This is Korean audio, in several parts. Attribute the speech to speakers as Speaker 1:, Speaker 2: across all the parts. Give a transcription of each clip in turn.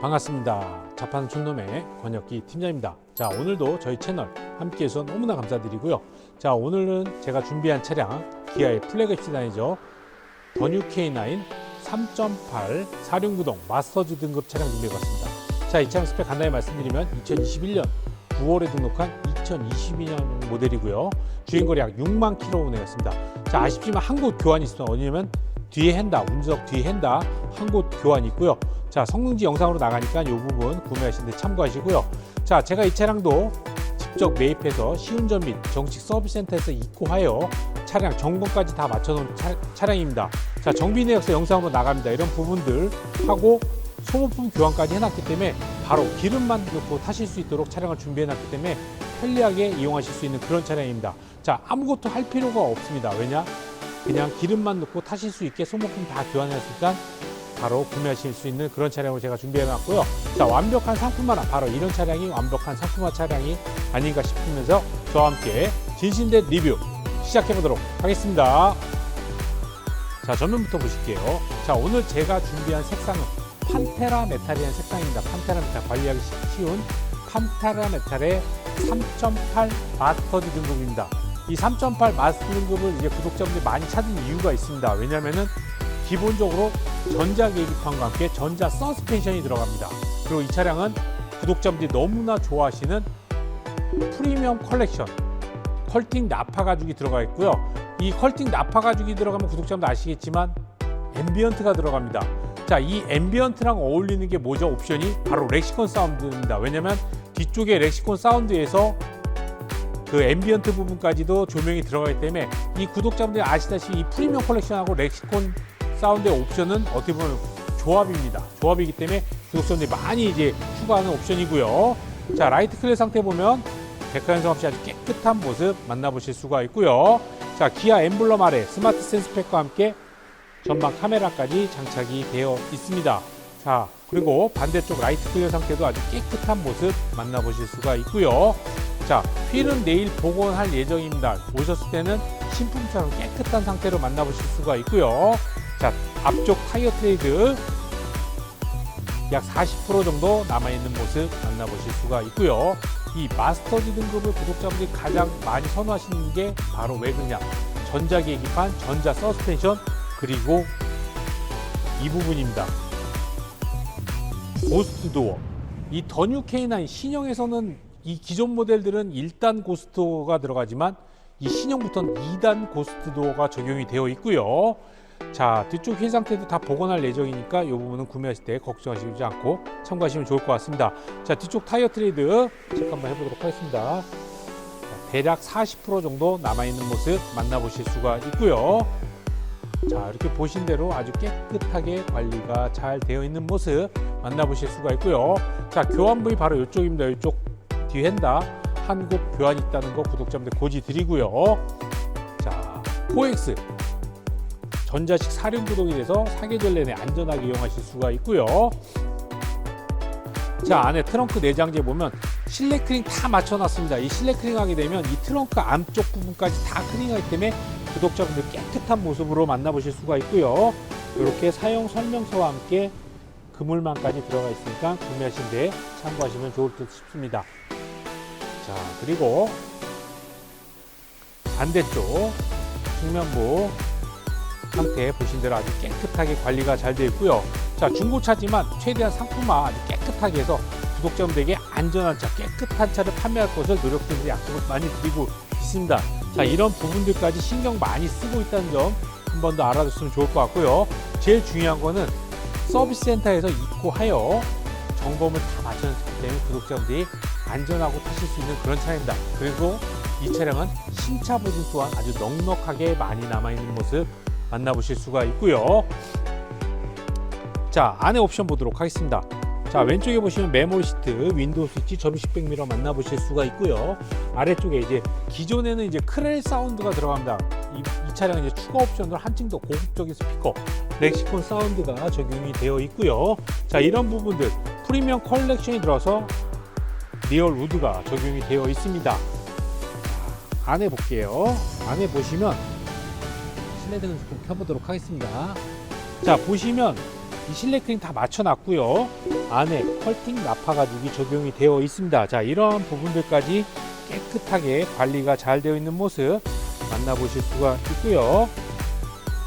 Speaker 1: 반갑습니다. 자판 촌놈의 권혁기 팀장입니다. 자, 오늘도 저희 채널 함께 해서 너무나 감사드리고요. 자, 오늘은 제가 준비한 차량 기아의 플래그십 시단이죠. 더뉴 K9 3.8 4륜구동 마스터즈 등급 차량 준비해봤습니다. 자, 이 차량 스펙 간단히 말씀드리면 2021년 9월에 등록한 2022년 모델이고요. 주행거리 약 6만 킬로 운행했습니다. 자, 아쉽지만 한 곳 교환이 있습니다. 어디냐면 뒤에 핸다, 운전석 뒤에 핸다 한 곳 교환이 있고요. 자, 성능지 영상으로 나가니까 이 부분 구매하시는데 참고하시고요. 자, 제가 이 차량도 직접 매입해서 시운전 및 정식 서비스 센터에서 입고하여 차량 점검까지 다 맞춰놓은 차, 량입니다 자, 정비 내역서 영상으로 나갑니다. 이런 부분들 하고 소모품 교환까지 해놨기 때문에 바로 기름만 넣고 타실 수 있도록 차량을 준비해놨기 때문에 편리하게 이용하실 수 있는 그런 차량입니다. 자, 아무것도 할 필요가 없습니다. 왜냐? 그냥 기름만 넣고 타실 수 있게 소모품 다 교환했으니까 바로 구매하실 수 있는 그런 차량을 제가 준비해놨고요. 자, 완벽한 상품화나 바로 이런 차량이 완벽한 상품화 차량이 아닌가 싶으면서 저와 함께 진심된 리뷰 시작해 보도록 하겠습니다. 자, 전면부터 보실게요. 자, 오늘 제가 준비한 색상은 판테라 메탈이라는 색상입니다. 판테라 메탈 관리하기 쉬운 판테라 메탈의 3.8 마스터드 등급입니다. 이 3.8 마스터 등급을 이제 구독자분들이 많이 찾은 이유가 있습니다. 왜냐면은 기본적으로 전자 계기판과 함께 전자 서스펜션이 들어갑니다. 그리고 이 차량은 구독자분들이 너무나 좋아하시는 프리미엄 컬렉션 컬팅 나파 가죽이 들어가 있고요. 이 컬팅 나파 가죽이 들어가면 구독자분들 아시겠지만 앰비언트가 들어갑니다. 자, 이 앰비언트랑 어울리는 게 뭐죠? 옵션이 바로 렉시콘 사운드입니다. 왜냐면 뒤쪽에 렉시콘 사운드에서 그 앰비언트 부분까지도 조명이 들어가기 때문에 이 구독자분들이 아시다시피 이 프리미엄 컬렉션하고 렉시콘 사운드의 옵션은 어떻게 보면 조합입니다. 조합이기 때문에 구독자분들이 많이 이제 추가하는 옵션이고요. 자, 라이트 클리어 상태 보면 백화현상 없이 아주 깨끗한 모습 만나보실 수가 있고요. 자, 기아 엠블럼 아래 스마트 센스 팩과 함께 전방 카메라까지 장착이 되어 있습니다. 자, 그리고 반대쪽 라이트 클리어 상태도 아주 깨끗한 모습 만나보실 수가 있고요. 자, 휠은 내일 복원할 예정입니다. 오셨을 때는 신품처럼 깨끗한 상태로 만나보실 수가 있고요. 자, 앞쪽 타이어 트레이드 약 40% 정도 남아있는 모습 만나보실 수가 있고요. 이 마스터즈 등급을 구독자분들이 가장 많이 선호하시는 게 바로 왜 그러냐. 전자 계기판, 전자 서스펜션, 그리고 이 부분입니다. 고스트 도어. 이 더뉴 K9 신형에서는 이 기존 모델들은 1단 고스트 도어가 들어가지만 이 신형부터는 2단 고스트 도어가 적용이 되어 있고요. 자, 뒤쪽 휠 상태도 다 복원할 예정이니까 이 부분은 구매하실 때 걱정하시지 않고 참고하시면 좋을 것 같습니다. 자, 뒤쪽 타이어 트레이드 체크 한번 해보도록 하겠습니다. 자, 대략 40% 정도 남아있는 모습 만나보실 수가 있고요. 자, 이렇게 보신 대로 아주 깨끗하게 관리가 잘 되어 있는 모습 만나보실 수가 있고요. 자, 교환 부위 바로 이쪽입니다. 이쪽 뒤핸다 한국 교환이 있다는 거 구독자분들 고지 드리고요. 자, 4X 전자식 사륜 구동이 돼서 사계절 내내 안전하게 이용하실 수가 있고요. 자 안에 트렁크 내장재 보면 실내 크링 다 맞춰놨습니다. 이 실내 크링 하게 되면 이 트렁크 앞쪽 부분까지 다 크링하기 때문에 구독자분들 깨끗한 모습으로 만나보실 수가 있고요. 이렇게 사용 설명서와 함께 그물망까지 들어가 있으니까 구매하신 데 참고하시면 좋을 듯 싶습니다. 자 그리고 반대쪽 측면부 상태 보신 대로 아주 깨끗하게 관리가 잘 되어 있고요. 자 중고차지만 최대한 상품화 아주 깨끗하게 해서 구독자분들에게 안전한 차, 깨끗한 차를 판매할 것을 노력들이 약속을 많이 드리고 있습니다. 자 이런 부분들까지 신경 많이 쓰고 있다는 점 한 번 더 알아줬으면 좋을 것 같고요. 제일 중요한 거는 서비스 센터에서 입고하여 점검을 다 마쳤기 때문에 구독자분들이 안전하고 타실 수 있는 그런 차량입니다. 그리고 이 차량은 신차 보증 또한 아주 넉넉하게 많이 남아있는 모습 만나보실 수가 있고요. 자, 안에 옵션 보도록 하겠습니다. 자, 왼쪽에 보시면 메모리 시트, 윈도우 스위치, 접이식 백미러 만나보실 수가 있고요. 아래쪽에 이제 기존에는 이제 크렐 사운드가 들어갑니다. 이, 이 차량 이제 추가 옵션으로 한층 더 고급적인 스피커, 렉시콘 사운드가 적용이 되어 있고요. 자, 이런 부분들 프리미엄 컬렉션이 들어서 리얼 우드가 적용이 되어 있습니다. 자, 안에 볼게요. 안에 보시면 실내 등을 조금 켜보도록 하겠습니다. 자, 보시면 이 실내 크림 다 맞춰놨고요. 안에 컬팅 나파 가죽이 적용이 되어 있습니다. 자, 이런 부분들까지 깨끗하게 관리가 잘 되어 있는 모습 만나보실 수가 있고요.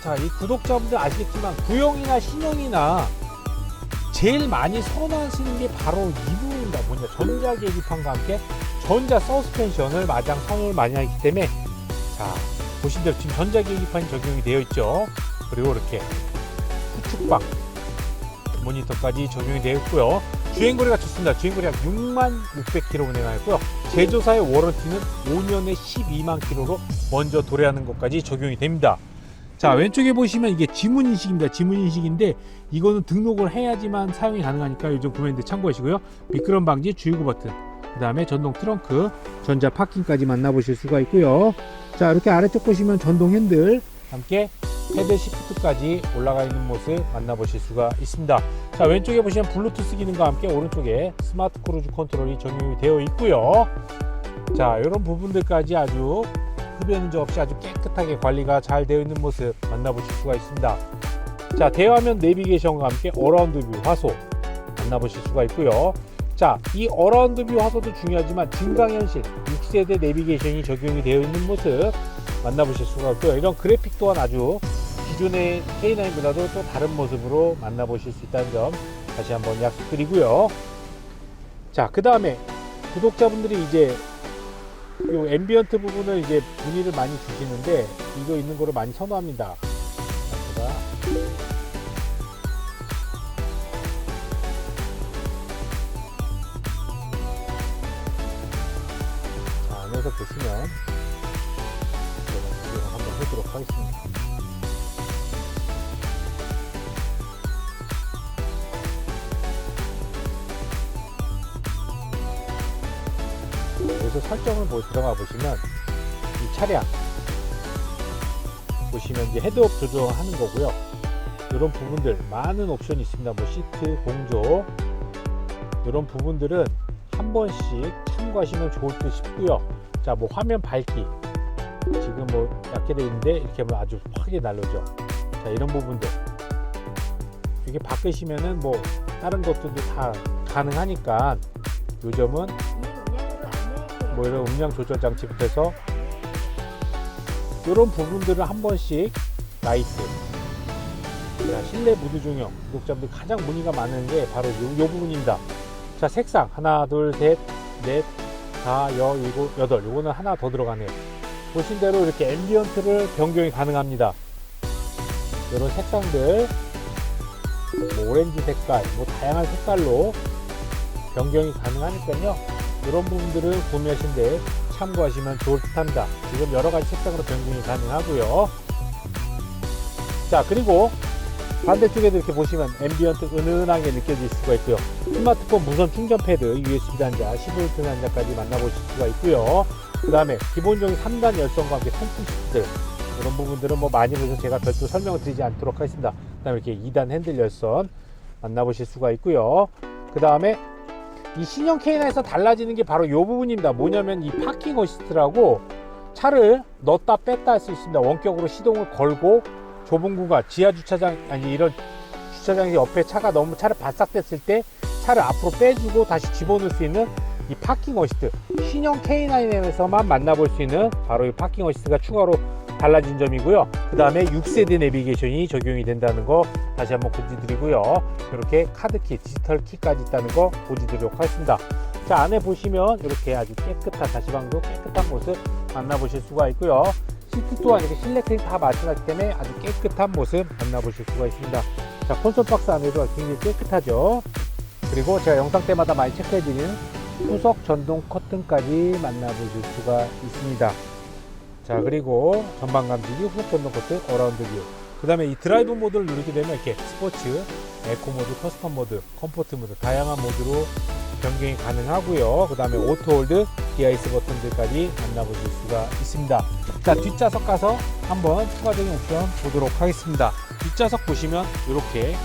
Speaker 1: 자, 이 구독자분들 아시겠지만 구형이나 신형이나 제일 많이 선호하시는 게 바로 이 부분입니다. 뭐냐, 전자 계기판과 함께 전자 서스펜션을 마장 선호를 많이 하기 때문에 자, 보신 대로 지금 전자 계기판이 적용이 되어 있죠. 그리고 이렇게 후축방 모니터까지 적용이 되어 있고요. 주행거리가 좋습니다. 주행거리가 6만 600km 운행하였고요. 제조사의 워런티는 5년에 12만 km로 먼저 도래하는 것까지 적용이 됩니다. 자 왼쪽에 보시면 이게 지문 인식입니다. 지문 인식인데 이거는 등록을 해야지만 사용이 가능하니까 요즘 구매인데 참고하시고요. 미끄럼 방지 주유구 버튼, 그 다음에 전동 트렁크, 전자 파킹까지 만나보실 수가 있고요. 자 이렇게 아래쪽 보시면 전동 핸들 함께 헤드 시프트까지 올라가 있는 모습 만나보실 수가 있습니다. 자 왼쪽에 보시면 블루투스 기능과 함께 오른쪽에 스마트 크루즈 컨트롤이 적용이 되어 있고요. 자 이런 부분들까지 아주 흡연 흔적 없이 아주 깨끗하게 관리가 잘 되어 있는 모습 만나보실 수가 있습니다. 자 대화면 내비게이션과 함께 어라운드 뷰 화소 만나보실 수가 있고요. 자, 이 어라운드 뷰 화소도 중요하지만 증강현실 6세대 내비게이션이 적용이 되어 있는 모습 만나보실 수가 있고요. 이런 그래픽 또한 아주 기존의 K9보다도 또 다른 모습으로 만나보실 수 있다는 점 다시 한번 약속드리고요. 자, 그 다음에 구독자분들이 이제 요 앰비언트 부분을 이제 문의를 많이 주시는데 이거 있는 거를 많이 선호합니다. 자, 안에서 보시면 제가 구경 한번 해보도록 하겠습니다. 여기서 설정을 보, 들어가 보시면 이 차량 보시면 이제 헤드업 조정하는 거고요. 이런 부분들 많은 옵션이 있습니다. 뭐 시트 공조 이런 부분들은 한 번씩 참고하시면 좋을 듯 싶고요. 자, 뭐 화면 밝기. 지금 뭐 얇게 되어 있는데 이렇게 하면 아주 확게 날르죠. 자, 이런 부분들. 이렇게 바꾸시면은 뭐 다른 것들도 다 가능하니까 요점은 뭐 이런 음량 조절 장치부터 해서 이런 부분들을 한 번씩 라이트. 자, 실내 무드 조명 구독자분들 가장 문의가 많은 게 바로 요, 요 부분입니다. 자 색상. 하나 둘 셋 넷 다, 여, 일곱, 여덟 요거는 하나 더 들어가네요 보신 대로 이렇게 앰비언트를 변경이 가능합니다 이런 색상들 뭐 오렌지 색깔 뭐 다양한 색깔로 변경이 가능하니까요 이런 부분들을 구매하신 데 참고하시면 좋을 듯 합니다. 지금 여러 가지 색상으로 변경이 가능하고요. 자, 그리고 반대쪽에도 이렇게 보시면 앰비언트 은은하게 느껴질 수가 있고요. 스마트폰 무선 충전 패드, USB 단자, 15V 단자까지 만나보실 수가 있고요. 그 다음에 기본적인 3단 열선과 함께 통풍 시트 이런 부분들은 뭐 많이 보셔서 제가 별도 설명을 드리지 않도록 하겠습니다. 그 다음에 이렇게 2단 핸들 열선 만나보실 수가 있고요. 그 다음에 이 신형 K9에서 달라지는 게 바로 이 부분입니다. 뭐냐면 이 파킹 어시스트라고 차를 넣었다 뺐다 할 수 있습니다. 원격으로 시동을 걸고 좁은 구간, 지하 주차장 아니 이런 주차장 옆에 차가 너무 차를 바싹 댔을 때 차를 앞으로 빼주고 다시 집어넣을 수 있는 이 파킹 어시스트 신형 K9에서만 만나볼 수 있는 바로 이 파킹 어시스트가 추가로 달라진 점이고요. 그 다음에 6세대 내비게이션이 적용이 된다는 거 다시 한번 고지드리고요. 이렇게 카드키, 디지털 키까지 있다는 거 고지드리도록 하겠습니다. 자, 안에 보시면 이렇게 아주 깨끗한, 다시 방도 깨끗한 모습 만나보실 수가 있고요. 시트 또한 이렇게 실내 크림 다 맞춰놨기 때문에 아주 깨끗한 모습 만나보실 수가 있습니다. 자, 콘솔 박스 안에도 굉장히 깨끗하죠. 그리고 제가 영상 때마다 많이 체크해드리는 후석 전동 커튼까지 만나보실 수가 있습니다. 자 그리고 전방 감지기, 후속 전동 코트, 어라운드 뷰. 그 다음에 이 드라이브 모드를 누르게 되면 이렇게 스포츠, 에코 모드, 커스텀 모드, 컴포트 모드 다양한 모드로 변경이 가능하고요. 그 다음에 오토홀드, 디아이스 버튼들까지 만나보실 수가 있습니다. 자, 뒷좌석 가서 한번 추가적인 옵션 보도록 하겠습니다. 뒷좌석 보시면 이렇게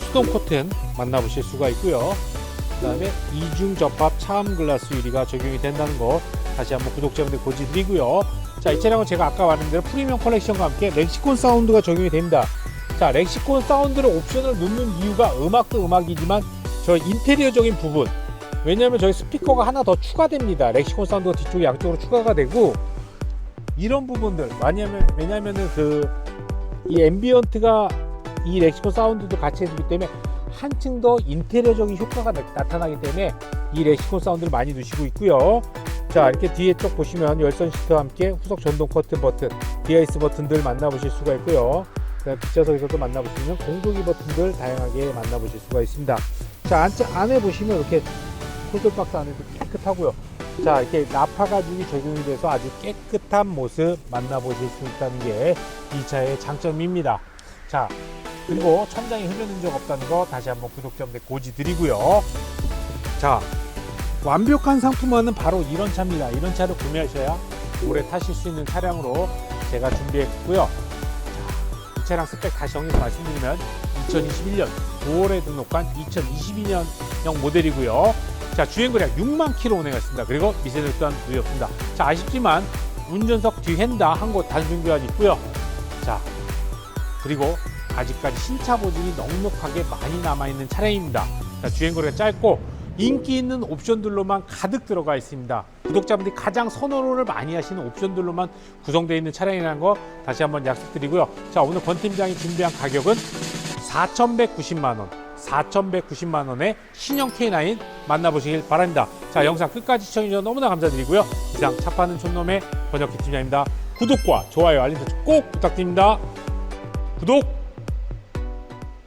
Speaker 1: 수동 커튼 만나보실 수가 있고요. 그 다음에 이중 접합 차음 글라스 유리가 적용이 된다는 거 다시 한번 구독자분들 고지 드리고요. 자, 이 차량은 제가 아까 말한 대로 프리미엄 컬렉션과 함께 렉시콘 사운드가 적용이 됩니다. 자, 렉시콘 사운드를 옵션을 넣는 이유가 음악도 음악이지만 저 인테리어적인 부분 왜냐하면 저희 스피커가 하나 더 추가됩니다. 렉시콘 사운드가 뒤쪽에 양쪽으로 추가가 되고 이런 부분들 왜냐하면 왜냐하면은 그 이 앰비언트가 이 렉시콘 사운드도 같이 해주기 때문에 한층 더 인테리어적인 효과가 나- 나타나기 때문에 이 렉시콘 사운드를 많이 넣으시고 있고요. 자 이렇게 뒤에 쪽 보시면 열선 시트와 함께 후석 전동 커튼 버튼, 디아이스 버튼들 만나보실 수가 있고요. 그다음 뒷좌석에서도 있는 공조기 버튼들 다양하게 만나보실 수가 있습니다. 자 안, 안에 보시면 이렇게 콘솔박스 안에도 깨끗하고요. 자 이렇게 나파 가죽이 적용이 돼서 아주 깨끗한 모습 만나보실 수 있다는 게 이 차의 장점입니다. 자 그리고 천장에 흘러는 흔적 없다는 거 다시 한번 구독자분들 고지 드리고요. 자 완벽한 상품화는 바로 이런 차입니다. 이런 차를 구매하셔야 오래 타실 수 있는 차량으로 제가 준비했고요. 자, 이 차량 스펙 다시 정리해서 말씀드리면 2021년 5월에 등록한 2022년형 모델이고요. 자 주행거리가 6만 킬로 운행했습니다. 그리고 미세누 또한 무였습니다. 자 아쉽지만 운전석 뒤 핸다 한 곳 단순 교환 있고요. 자 그리고 아직까지 신차 보증이 넉넉하게 많이 남아있는 차량입니다. 자, 주행거리가 짧고 인기 있는 옵션들로만 가득 들어가 있습니다. 구독자분들이 가장 선호를 많이 하시는 옵션들로만 구성되어 있는 차량이라는 거 다시 한번 약속드리고요. 자, 오늘 권 팀장이 준비한 가격은 4,190만 원. 4,190만 원의 신형 K9 만나보시길 바랍니다. 자, 영상 끝까지 시청해주셔서 너무나 감사드리고요. 이상 차 파는 촌놈의 번역기 팀장입니다. 구독과 좋아요, 알림 설정 꼭 부탁드립니다. 구독!